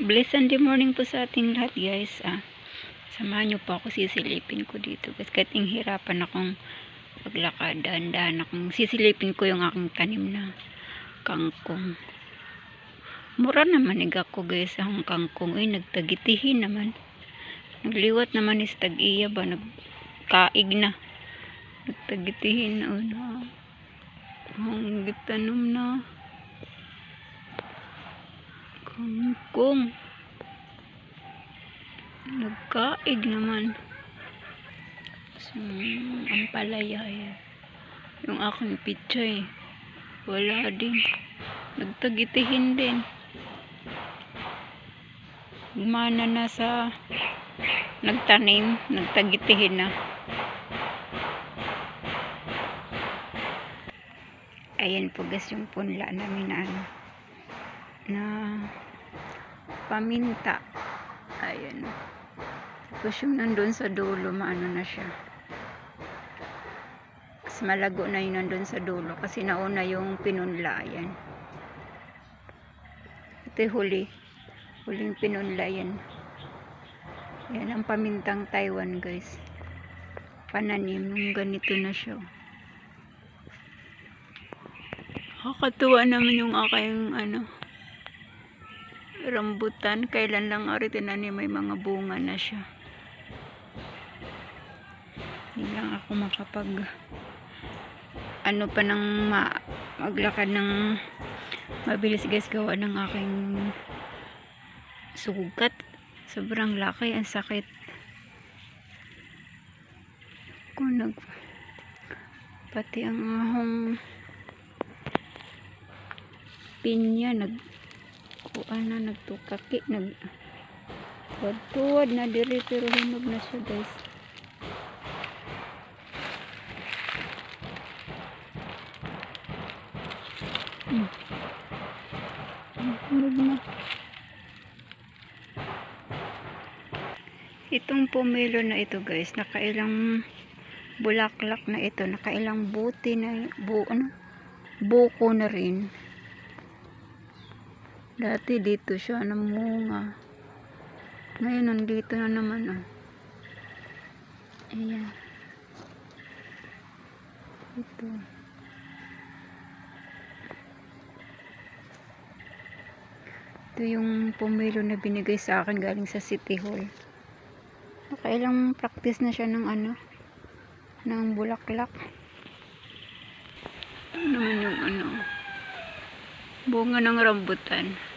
Blessed Sunday morning po sa ating lahat guys. Ah, samahan niyo po ako sisilipin ko dito. Kasi kahit hirapan akong paglakad, dahan-dahan akong sisilipin ko yung aking tanim na kangkong. Mura naman iga ko guys ang kangkong. Uy, nagtagitihin naman. Nagliwat naman is tag-iya ba? Nagkaig na. Nagtagitihin na. Na. Ang gitanong na. Kangkong. Nagkaig naman. So, ang palaya yan. Yung aking pichay. Wala din. Nagtagitihin din. Gumana na sa nagtanim. Nagtagitihin na. Ayan po guys yung punla namin na ano. Na paminta. Ayan. Tapos yung nandun sa dulo, maano na siya. Mas malago na yung nandun sa dulo. Kasi nauna yung pinunla. Ayan. Ito yung huli. Huling pinunla yan. Yan ang pamintang Taiwan guys. Pananim nung ganito na siya. Kakatuwa naman yung aking ano rambutan. Kailan lang ari tinanim may mga bunga na siya. Hindi lang ako makapag ano pa nang ma, maglakad ng mabilis guys gawa ng aking sugat. Sobrang laki. Ang sakit. Kung nag pati ang ahong pinya nag kuan na nagtukaki nag tuwad na diri pero hinog na siya guys. Hmm. na. Itong pomelo na ito guys nakailang bulaklak na ito nakailang buti na bu ano? Buko na rin Dati dito siya namunga. Ngayon nandito na naman oh. Ayan. Ito. Ito yung pumilo na binigay sa akin galing sa City Hall. Nakailang practice na siya ng ano ng bulaklak. Ito naman yung ano bunga ng rambutan.